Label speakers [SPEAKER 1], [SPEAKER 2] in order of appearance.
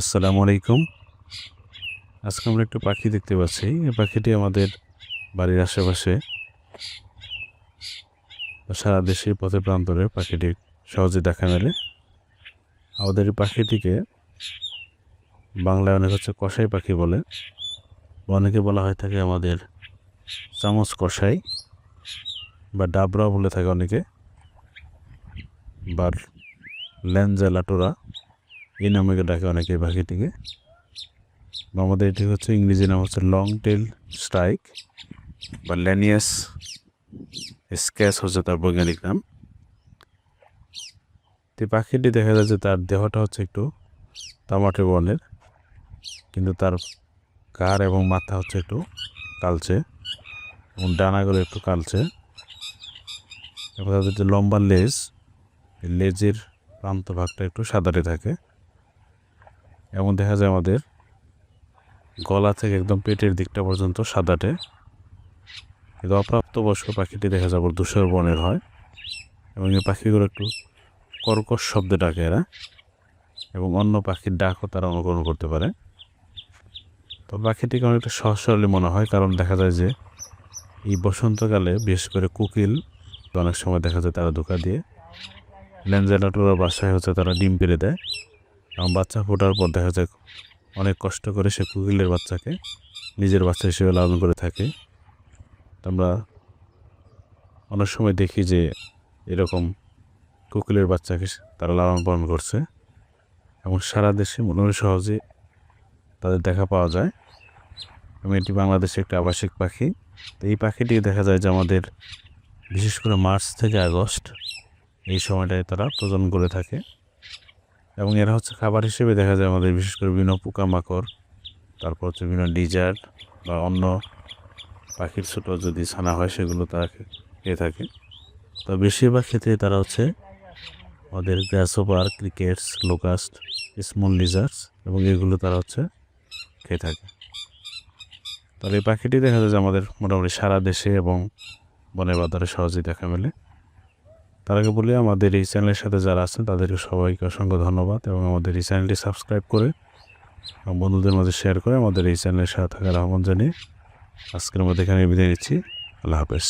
[SPEAKER 1] আসসালামু আলাইকুম। আজকে আমরা একটা পাখি দেখতে পাচ্ছি। এই পাখিটি আমাদের বাড়ির আশেপাশে সারা দেশে পথে প্রান্তরে পাখিটি সহজে দেখা মেলে। আমাদের এই পাখিটিকে বাংলায় অনেক হচ্ছে কষাই পাখি বলে। অনেকে বলা হয় থাকে আমাদের চামচ কষাই বা ডাবরা বলে থাকে অনেকে। বা ল্যাঞ্জা লাটোরা। এই নামে ডাকে অনেকে পাখিটিকে আমাদের এটি হচ্ছে ইংরেজি নাম হচ্ছে লং টেল স্ট্রাইক বা ল্যানিয়াস স্ক্যাচ হচ্ছে তার বৈজ্ঞানিক নাম। তো পাখিটি দেখা যায় যে তার দেহটা হচ্ছে একটু তামাটে বর্ণের, কিন্তু তার কার এবং মাথা হচ্ছে একটু কালচে এবং ডানাগুলো একটু কালচে। এবং তাদের যে লম্বা লেজ লেজের প্রান্ত ভাগটা একটু সাদাটে থাকে। এবং দেখা যায় আমাদের গলা থেকে একদম পেটের দিকটা পর্যন্ত সাদাটে। কিন্তু অপ্রাপ্তবয়স্ক পাখিটি দেখা যাবে ধূসর বনের হয় এবং এই পাখিগুলো একটু কর্কশ শব্দে ডাকে এরা এবং অন্য পাখির ডাকও তারা অনুকরণ করতে পারে। তো পাখিটিকে অনেকটা সহজ মনে হয়, কারণ দেখা যায় যে এই বসন্তকালে বিশেষ করে কুকিল, অনেক সময় দেখা যায় তারা ধোকা দিয়ে। ল্যাঞ্জেলাটোর বাসায় হচ্ছে তারা ডিম পেরে দেয়। বাচ্চা ফোটার পর দেখা যায় অনেক কষ্ট করে সে কুকিলের বাচ্চাকে নিজের বাচ্চা হিসেবে লালন করে থাকে। আমরা অনেক সময় দেখি যে এরকম কুকিলের বাচ্চাকে তারা লালন পালন করছে। এবং সারা দেশে মোটামুটি সহজে তাদের দেখা পাওয়া যায়। এবং এটি বাংলাদেশে একটা আবাসিক পাখি। তো এই পাখিটি দেখা যায় যে আমাদের বিশেষ করে মার্চ থেকে আগস্ট এই সময়টায় তারা প্রজনন করে থাকে। এবং এরা হচ্ছে খাবার হিসেবে দেখা যায় আমাদের, বিশেষ করে বিভিন্ন পোকামাকড়, তারপর হচ্ছে বিভিন্ন ডিজার্ট বা অন্য পাখির ছোটো যদি ছানা হয় সেগুলো তারা খেয়ে থাকে। তো বেশিরভাগ ক্ষেত্রে তারা হচ্ছে আমাদের grasshopper, crickets, locust, small lizards এবং এগুলো তারা হচ্ছে খেয়ে থাকে। তাহলে এই পাখিটি দেখা যায় যে আমাদের মোটামুটি সারা দেশে এবং বনে বাজারে সহজেই দেখা মেলে। তার আগে বলি, আমাদের এই চ্যানেলের সাথে যারা আছেন, তাদেরকে সবাইকে অসংখ্য ধন্যবাদ এবং আমাদের এই চ্যানেলটি সাবস্ক্রাইব করে বন্ধুদের মাঝে শেয়ার করে আমাদের এই চ্যানেলের সাথে থাকার আহ্বান জানিয়ে আজকের মধ্যে এখানে বিদায় নিচ্ছি। আল্লাহ হাফেজ।